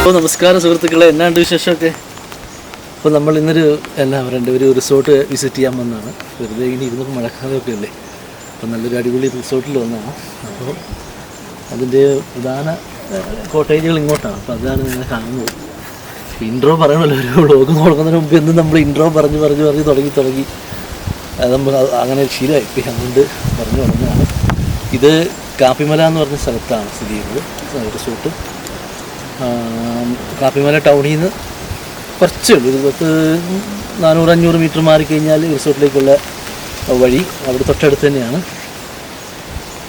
Hello നമസ്കാരം സുഹൃത്തുക്കളെ. എന്നാണ്ട് വിശേഷമൊക്കെ? അപ്പോൾ നമ്മൾ ഇന്നൊരു എന്നാ പറയണ്ടേ ഒരു റിസോർട്ട് വിസിറ്റ് ചെയ്യാൻ വന്നതാണ്. വെറുതെ ഇങ്ങനെ ഇരുന്ന് മഴക്കാലമൊക്കെ അല്ലേ? അപ്പോൾ നല്ലൊരു അടിപൊളി റിസോർട്ടിൽ വന്നതാണ്. അപ്പോൾ അതിന്റെ പ്രധാന കോട്ടേജുകൾ ഇങ്ങോട്ടാണ്. അപ്പോൾ അതാണ് നിങ്ങൾ കാണുന്നത്. ഇൻട്രോ പറയണമല്ലോ ഒരു വ്ളോഗ് തുടങ്ങുന്നതിന് മുമ്പ് എന്നും നമ്മൾ ഇൻട്രോ പറഞ്ഞ് പറഞ്ഞ് പറഞ്ഞ് തുടങ്ങി തുടങ്ങി. നമ്മൾ അങ്ങനെ ശീലമായി ഇപ്പം അതുകൊണ്ട് പറഞ്ഞു തുടങ്ങുകയാണ്. ഇത് കാപ്പിമല എന്ന് പറഞ്ഞ സ്ഥലത്താണ് സ്ഥിതി ചെയ്യുന്നത്. റിസോർട്ട്. കാപ്പിമല ടൗണിൽ നിന്ന് കുറച്ചേ ഉള്ളൂ. ഒരു പത്ത് നാനൂറ് അഞ്ഞൂറ് മീറ്റർ മാറിക്കഴിഞ്ഞാൽ റിസോർട്ടിലേക്കുള്ള വഴി അവിടെ തൊട്ടടുത്ത് തന്നെയാണ്.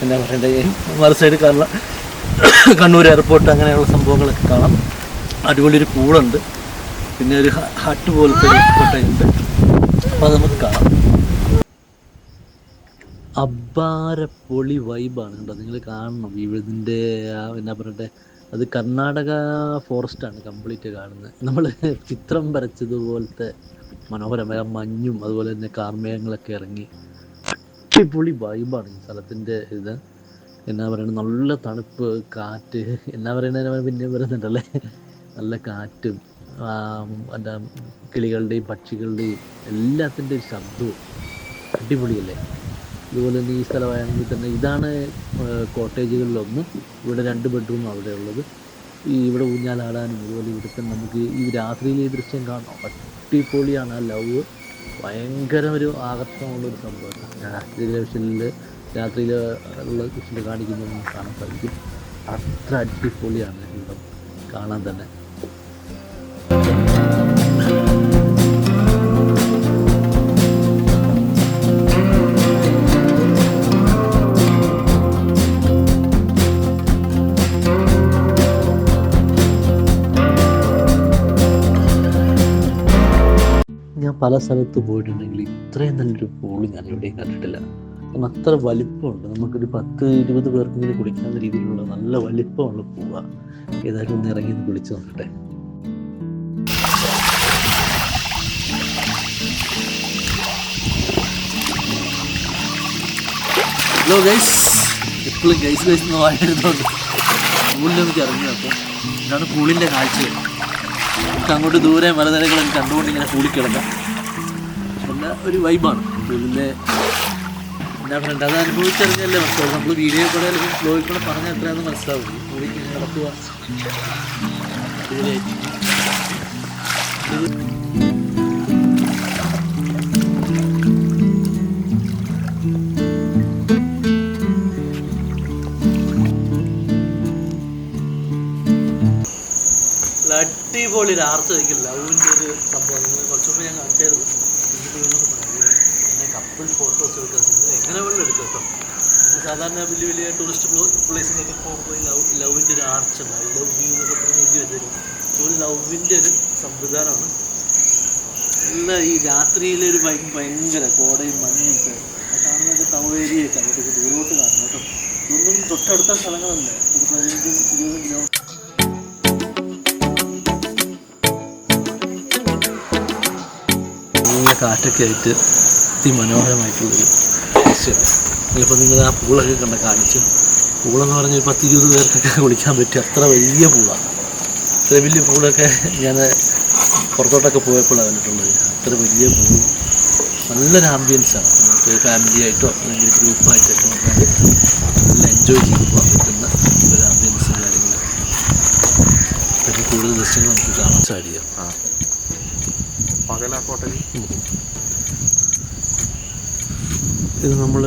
എന്നാ പറയണ്ടേ? മറു സൈഡ് കാരണം കണ്ണൂർ എയർപോർട്ട് അങ്ങനെയുള്ള സംഭവങ്ങളൊക്കെ കാണാം. അടിപൊളി ഒരു പൂളുണ്ട്. പിന്നെ ഒരു ഹട്ട് പോലത്തെ കോട്ടയുണ്ട്. അപ്പോൾ അത് നമുക്ക് കാണാം. അബ്ബാരപ്പൊളി വൈബാണ് കേട്ടോ നിങ്ങൾ കാണണം. ഇവിടുത്തെ എന്നാ പറയട്ടെ അത് കർണാടക ഫോറസ്റ്റാണ് കംപ്ലീറ്റ് കാണുന്നത് നമ്മൾ ചിത്രം വരച്ചതുപോലത്തെ മനോഹരമായ മഞ്ഞും അതുപോലെ തന്നെ കാർമേഘങ്ങളൊക്കെ ഇറങ്ങി അടിപൊളി വൈബാണ് ഈ സ്ഥലത്തിന്റെ ഇത്. എന്നാ പറയുന്നത് നല്ല തണുപ്പ് കാറ്റ്. എന്നാ പറയുന്നതിന് പിന്നെ വരുന്നുണ്ടല്ലേ? നല്ല കാറ്റും എന്താ കിളികളുടെയും പക്ഷികളുടെയും എല്ലാത്തിന്റെയും ശബ്ദവും അടിപൊളിയല്ലേ? അതുപോലെ തന്നെ ഈ സ്ഥലമാണെങ്കിൽ തന്നെ ഇതാണ് കോട്ടേജുകളിലൊന്ന്. ഇവിടെ രണ്ട് ബെഡ്റൂം അവിടെ ഉള്ളത്. ഈ ഇവിടെ ഊഞ്ഞാലാടാനും അതുപോലെ ഇവിടുത്തെ നമുക്ക് ഈ രാത്രിയിൽ ഈ ദൃശ്യം കാണാം. അടിപൊളിയാണ് ആ ലവ്. ഭയങ്കര ഒരു ആകർഷണമുള്ളൊരു സംഭവമാണ്. രാത്രി ടെലിവിഷനിൽ രാത്രിയിൽ ഉള്ള ദൃശ്യം കാണിക്കുന്നത് കാണാൻ സാധിക്കും. അത്ര അടിപൊളിയാണ് കാണാൻ തന്നെ. പല സ്ഥലത്ത് പോയിട്ടുണ്ടെങ്കിൽ ഇത്രയും നല്ലൊരു പൂൾ ഞാൻ എവിടെയും കണ്ടിട്ടില്ല. കാരണം അത്ര വലിപ്പമുണ്ട്. നമുക്കൊരു പത്ത് ഇരുപത് പേർക്കെങ്കിലും കുളിക്കാവുന്ന രീതിയിലുള്ള നല്ല വലിപ്പമുള്ള പൂവാണ് ഏതായാലും ഒന്ന് ഇറങ്ങി ഒന്ന് കുളിച്ച് നോക്കട്ടെ. ഹലോ ഗൈസ് എപ്പോഴും ഗൈസ് ഗൈസ് എന്ന് പൂളിൽ നമുക്ക് ഇറങ്ങി അപ്പോൾ ഇതാണ് പൂളിന്റെ നമുക്ക് അങ്ങോട്ട് ദൂരെ മലനിരകളും കണ്ടുകൊണ്ട് ഇങ്ങനെ കൂടിക്കിടക്കാം നല്ല ഒരു വൈബാണ് പിന്നെ എന്താ പറയണ്ട അത് അനുഭവിച്ചറിഞ്ഞല്ലേ മനസ്സിലാവും നമ്മൾ വീഡിയോ കൂടെ അല്ലെങ്കിൽ ബ്ലോഗിൽ കൂടെ പറഞ്ഞാൽ എത്രയാണെന്ന് മനസ്സിലാവും ഇങ്ങനെ നടക്കുക അടിപൊളി ഒരു ആർച്ച വയ്ക്കില്ല അതിന്റെ ഒരു സംഭവം നിങ്ങൾ കുറച്ച് മുമ്പ് ഞാൻ കാണിച്ചായിരുന്നു എന്നിട്ട് വീണ്ടും പറയാം പിന്നെ കപ്പിൾ ഫോട്ടോസ് എടുക്കാൻ നിങ്ങൾ എങ്ങനെ വേണം എടുക്കാം കേട്ടോ നമ്മൾ സാധാരണ വലിയ വലിയ ടൂറിസ്റ്റ് പ്ലേസിലൊക്കെ പോകുമ്പോൾ ലവ് ലവിന്റെ ഒരു ആർച്ച് ഐ ലവ് വ്യൂ എന്നൊക്കെ പറഞ്ഞ് എഴുതി വെച്ചേക്കും ഒരു ലവിന്റെ ഒരു സംവിധാനമാണ്. നല്ല ഈ രാത്രിയിലെ ഒരു ഭയ ഭയങ്കര കോടയും മഞ്ഞൊക്കെ ആ കാണുന്നതൊക്കെ ടൗൺ ഏരിയയൊക്കെ അങ്ങോട്ടേക്ക് ദൂരോട്ട് കാണുന്നു കേട്ടോ. ഇതൊന്നും തൊട്ടടുത്ത സ്ഥലങ്ങളല്ല. ഒരു പതിനഞ്ചും ഇരുപതും കിലോമീറ്റർ കാറ്റൊക്കെ ആയിട്ട് അതിമനോഹരമായിട്ടുള്ളൊരു ദൃശ്യം ചിലപ്പോൾ നിങ്ങൾ ആ പൂളൊക്കെ കണ്ട കാണിച്ചു പൂളെന്ന് പറഞ്ഞാൽ പത്ത് ഇരുപത് പേർക്കൊക്കെ കുളിക്കാൻ പറ്റും അത്ര വലിയ പൂളാണ് അത്ര വലിയ പൂളൊക്കെ ഞാൻ പുറത്തോട്ടൊക്കെ പോയപ്പോഴാണ് കണ്ടിട്ടുള്ളത്. അത്ര വലിയ പൂളും. നല്ലൊരു ആംബിയൻസാണ് നമുക്ക് ഫാമിലി ആയിട്ടോ അല്ലെങ്കിൽ ഗ്രൂപ്പായിട്ടൊക്കെ നമുക്ക് നല്ല എൻജോയ് ചെയ്ത് പോകാൻ പറ്റുന്ന ഒരു ആംബിയൻസും കാര്യങ്ങളും പിന്നെ കൂടുതൽ ദൃശ്യങ്ങൾ നമുക്ക് കാണാൻ സാധിക്കും. പകലാ കോട്ടയിൽ ഇത് നമ്മൾ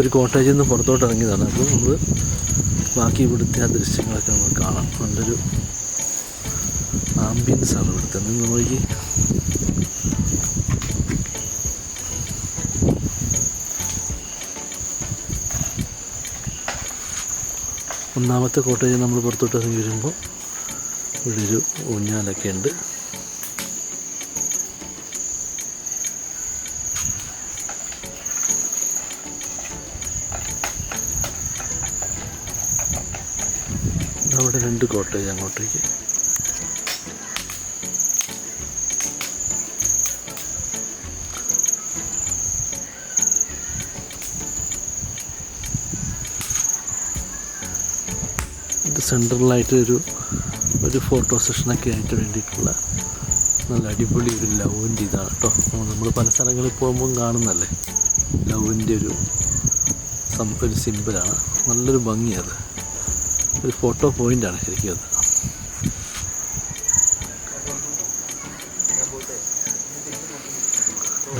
ഒരു കോട്ടേജിൽ നിന്ന് പുറത്തോട്ട് ഇറങ്ങിയതാണ്. അപ്പോൾ നമ്മൾ ബാക്കി ഇവിടുത്തെ ആ ദൃശ്യങ്ങളൊക്കെ നമുക്ക് കാണാം. നല്ലൊരു ആംബിയൻസ് ആണ് ഇവിടുത്തെ. നോക്കി ഒന്നാമത്തെ കോട്ടേജ് നമ്മൾ പുറത്തോട്ട് ഇറങ്ങി വരുമ്പോൾ ഇവിടെ ഒരു ഊഞ്ഞാലൊക്കെ ഉണ്ട്. അവിടെ രണ്ട് കോട്ടേജ് അങ്ങോട്ടേക്ക്. സെൻട്രലായിട്ട് ഒരു ഒരു ഫോട്ടോ സെഷനൊക്കെ ആയിട്ട് വേണ്ടിയിട്ടുള്ള നല്ല അടിപൊളി ഒരു ലവിന്റെ ഇതാണ് കേട്ടോ. നമ്മൾ പല സ്ഥലങ്ങളിൽ പോകുമ്പം കാണുന്നല്ലേ ലവിന്റെ ഒരു ഒരു സിമ്പിളാണ് നല്ലൊരു ഭംഗിയത് ഒരു ഫോട്ടോ പോയിന്റാണ് ശരിക്കും അത്.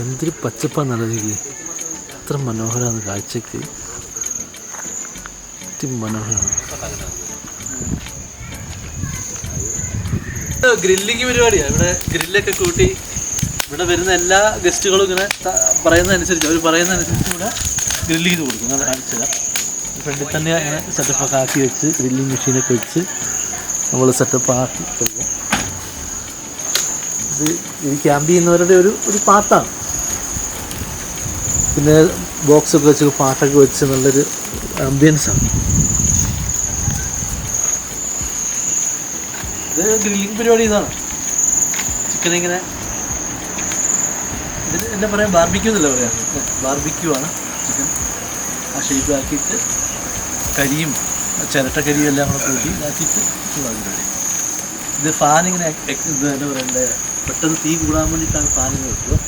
എന്തൊരു പച്ചപ്പാണ് നല്ലതിക്ക് എത്ര മനോഹരമാണ് കാഴ്ചക്ക്. മനോഹരമാണ് ഗ്രില്ലിങ് പരിപാടിയാണ് ഇവിടെ ഗ്രില്ലൊക്കെ കൂട്ടി ഇവിടെ വരുന്ന എല്ലാ ഗസ്റ്റുകളും ഇങ്ങനെ പറയുന്നതനുസരിച്ച് അവർ പറയുന്നതനുസരിച്ച് ഇവിടെ ഗ്രില്ല് ചെയ്ത് കൊടുക്കും. തരാം ഫ്രണ്ടിൽ തന്നെ ഇങ്ങനെ സെറ്റപ്പൊക്കെ ആക്കി വെച്ച് ഡ്രില്ലിങ് മെഷീനൊക്കെ വെച്ച് നമ്മൾ സെറ്റപ്പ് ആക്കി കൊടുക്കും ഇത് ഇത് ക്യാമ്പ് ചെയ്യുന്നവരുടെ ഒരു ഒരു പാട്ടാണ് പിന്നെ ബോക്സൊക്കെ വെച്ച് പാട്ടൊക്കെ വെച്ച് നല്ലൊരു ആംബിയൻസാണ് ഇത് ഗ്രില്ലിംഗ് പരിപാടി ഇതാണ്. ചിക്കൻ ഇങ്ങനെ ഇതിന് എന്താ പറയുക ബാർബിക്യൂ എന്നല്ല പറയാറ് ബാർബിക്യൂ ആണ് ചിക്കൻ ആ ഷേപ്പ് ആക്കിയിട്ട് കരിയും ചിരട്ടക്കരിയും എല്ലാം കൂടെ കൂട്ടി ഇതാക്കിയിട്ട് ചൂടാക്കി കഴിയും ഇത് എ- ഇത് എന്താ പറയണ്ടേ പെട്ടെന്ന് തീ കൂടാൻ വേണ്ടിയിട്ടാണ് ഇങ്ങനെ വെക്കുക.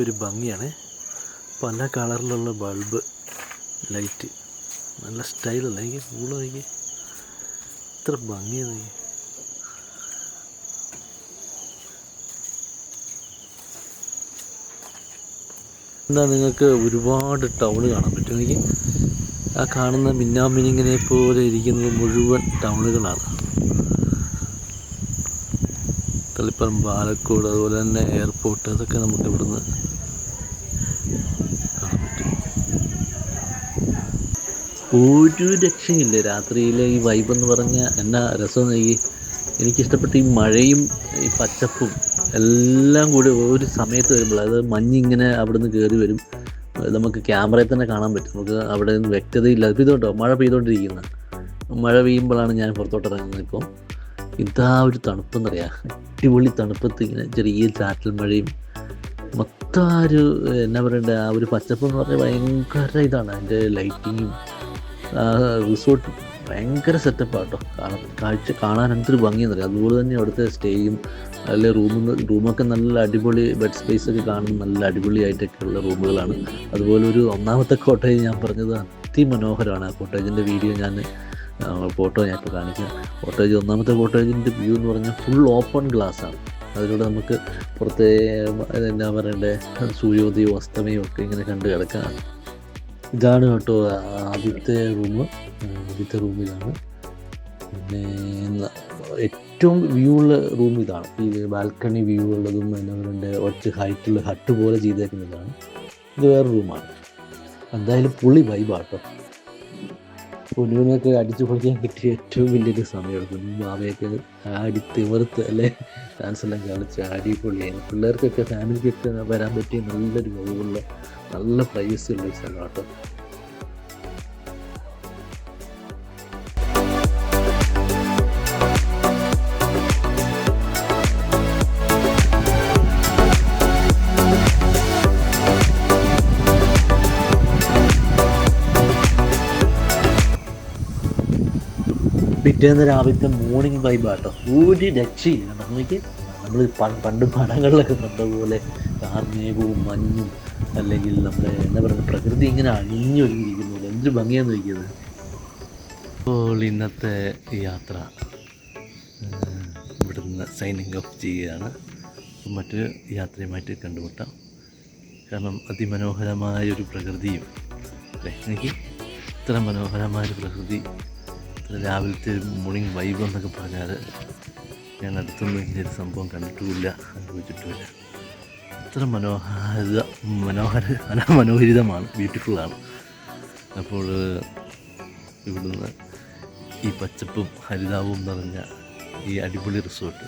ഒരു ഭംഗിയാണ്. പല കളറിലുള്ള ബൾബ് ലൈറ്റ്. നല്ല സ്റ്റൈലല്ല എനിക്ക് പൂൾ നോക്കി ഇത്ര ഭംഗിയാണ് നോക്കി എന്താ നിങ്ങൾക്ക് ഒരുപാട് ടൗൺ കാണാൻ പറ്റും. എനിക്ക് ആ കാണുന്ന മിന്നാമിനിങ്ങിനെ പോലെ ഇരിക്കുന്നത് മുഴുവൻ ടൗണുകളാണ് തളിപ്പറമ്പ് പാലക്കോട് അതുപോലെ തന്നെ എയർപോർട്ട് അതൊക്കെ നമുക്ക് ഇവിടുന്ന് കാണാൻ പറ്റും ഒരു രക്ഷയില്ല. രാത്രിയിലെ ഈ വൈബ് എന്ന് പറഞ്ഞാൽ എന്നാ രസം ഈ എനിക്കിഷ്ടപ്പെട്ട ഈ മഴയും ഈ പച്ചപ്പും എല്ലാം കൂടി ഒരു സമയത്ത് വരുമ്പോൾ അത് മഞ്ഞിങ്ങനെ അവിടുന്ന് കയറി വരും. നമുക്ക് ക്യാമറയിൽ തന്നെ കാണാൻ പറ്റും. നമുക്ക് അവിടെ നിന്ന് വ്യക്തതയില്ല. ഇതുകൊണ്ടോ മഴ പെയ്തുകൊണ്ടിരിക്കുന്ന മഴ പെയ്യുമ്പോഴാണ് ഞാൻ പുറത്തോട്ട് ഇറങ്ങുന്നത് ഇപ്പോൾ ഇതാ ഒരു തണുപ്പെന്നറിയാം അടിപൊളി തണുപ്പത്ത് ഇങ്ങനെ ചെറിയ ചാറ്റൽ മഴയും മൊത്തം ആ ഒരു എന്നാ പറയണ്ടേ ആ ഒരു പച്ചപ്പ് എന്ന് പറഞ്ഞാൽ ഭയങ്കര ഇതാണ്. അതിന്റെ ലൈറ്റിങ്ങും റിസോർട്ട് ഭയങ്കര സെറ്റപ്പാണ് കേട്ടോ. കാണാൻ കാഴ്ച കാണാൻ എന്തൊരു ഭംഗിയെന്നറിയാം അതുപോലെ തന്നെ അവിടുത്തെ സ്റ്റേയും അതിലെ റൂമും റൂമൊക്കെ നല്ല അടിപൊളി ബെഡ് സ്പേസ് ഒക്കെ കാണുന്ന നല്ല അടിപൊളിയായിട്ടൊക്കെ ഉള്ള റൂമുകളാണ്. അതുപോലെ ഒരു ഒന്നാമത്തെ കോട്ടേജ് ഞാൻ പറഞ്ഞത് അതിമനോഹരമാണ്. ആ കോട്ടേജിന്റെ വീഡിയോ ഞാൻ ഫോട്ടോ ഞാൻ ഇപ്പോൾ കാണിക്കാം. കോട്ടേജ് ഒന്നാമത്തെ കോട്ടേജിന്റെ വ്യൂ എന്ന് പറഞ്ഞാൽ ഫുൾ ഓപ്പൺ ഗ്ലാസ് ആണ്. അതിലൂടെ നമുക്ക് പുറത്തെ എന്നാ പറയണ്ടേ സൂര്യോദയവും അസ്തമയവും ഒക്കെ ഇങ്ങനെ കണ്ട് കിടക്കാം. ഇതാണ് കേട്ടോ ആദ്യത്തെ റൂം ആദ്യത്തെ റൂമിലാണ്. പിന്നെ ഏറ്റവും വ്യൂ ഉള്ള റൂം ഇതാണ്. ഈ ബാൽക്കണി വ്യൂ ഉള്ളതും എന്നവരുടെ ഒറ്റ ഹൈറ്റുള്ള ഹട്ട് പോലെ ചെയ്തേക്കുന്നതാണ്. ഇത് വേറെ റൂമാണ് എന്തായാലും പുള്ളി വൈബാട്ടോ പൊന്നുവിനൊക്കെ അടിച്ചു പൊളിക്കാൻ കിട്ടിയ ഏറ്റവും വലിയൊരു സമയമെടുക്കും ബാബയൊക്കെ ആടി തിമർത്ത് അല്ലേ ഡാൻസ് എല്ലാം കളിച്ച് അടിപൊളിയായി പിള്ളേർക്കൊക്കെ ഫാമിലിക്കൊക്കെ വരാൻ പറ്റിയ നല്ലൊരു കഴിവുള്ള നല്ല പ്രൈസ് ഉള്ള ഒരു സ്ഥലമാണ് പിറ്റേന്ന് രാവിലത്തെ മോർണിംഗ് വൈബ് ആട്ടോ ഒരു രക്ഷയില്ല. നമുക്ക് നമ്മൾ പണ്ട് പടങ്ങളിലൊക്കെ കണ്ട പോലെ കാർമേഘവും മഞ്ഞും അല്ലെങ്കിൽ നമ്മുടെ എന്താ പറയുക പ്രകൃതി ഇങ്ങനെ അണിഞ്ഞൊരുങ്ങിയിരിക്കുന്നത്. എന്തൊരു ഭംഗിയാന്ന് നോക്കിയത് അപ്പോൾ ഇന്നത്തെ യാത്ര ഇവിടുന്ന് സൈനിങ് ഓഫ് ചെയ്യുകയാണ്. മറ്റൊരു യാത്രയുമായിട്ട് കണ്ടുമുട്ടാം. കാരണം അതിമനോഹരമായൊരു പ്രകൃതിയും അല്ലേ? എനിക്ക് ഇത്ര മനോഹരമായൊരു പ്രകൃതി രാവിലത്തെ മോർണിംഗ് വൈബ് എന്നൊക്കെ പറഞ്ഞാൽ ഞാൻ അടുത്തൊന്നും ഇങ്ങനെ ഒരു സംഭവം കണ്ടിട്ടുമില്ല അനുഭവിച്ചിട്ടുമില്ല. ഇത്ര മനോഹാരിത മനോഹര മനോഹരിതമാണ് ബ്യൂട്ടിഫുള്ളാണ് അപ്പോൾ ഇവിടുന്ന് ഈ പച്ചപ്പും ഹരിതാവും നിറഞ്ഞ ഈ അടിപൊളി റിസോർട്ട്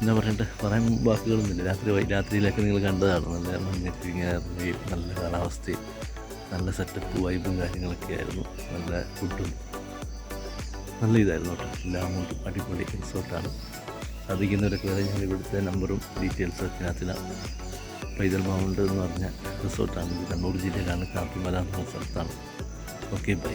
എന്നാ പറയണ്ടേ? പറയാൻ വാക്കുകളൊന്നുമില്ല രാത്രി രാത്രിയിലൊക്കെ നിങ്ങൾ കണ്ടതാണ്. നല്ല മഞ്ഞൊക്കെ നല്ല കാലാവസ്ഥയും നല്ല സെറ്റപ്പ് വൈബും കാര്യങ്ങളൊക്കെ ആയിരുന്നു. നല്ല ഫുഡും നല്ല ഇതായിരുന്നു കേട്ടോ. എല്ലാം കൊണ്ടും അടിപൊളി റിസോർട്ടാണ് സാധിക്കുന്നവരൊക്കെ ഒരു ഞാൻ ഇവിടുത്തെ നമ്പറും ഡീറ്റെയിൽസും ഒക്കെ പൈതൽ മൗണ്ട് എന്ന് പറഞ്ഞ റിസോർട്ടാണ്. കണ്ണൂർ ജില്ലയിലാണ്. കാപ്പിമല എന്ന സ്ഥലത്താണ്. Okay bye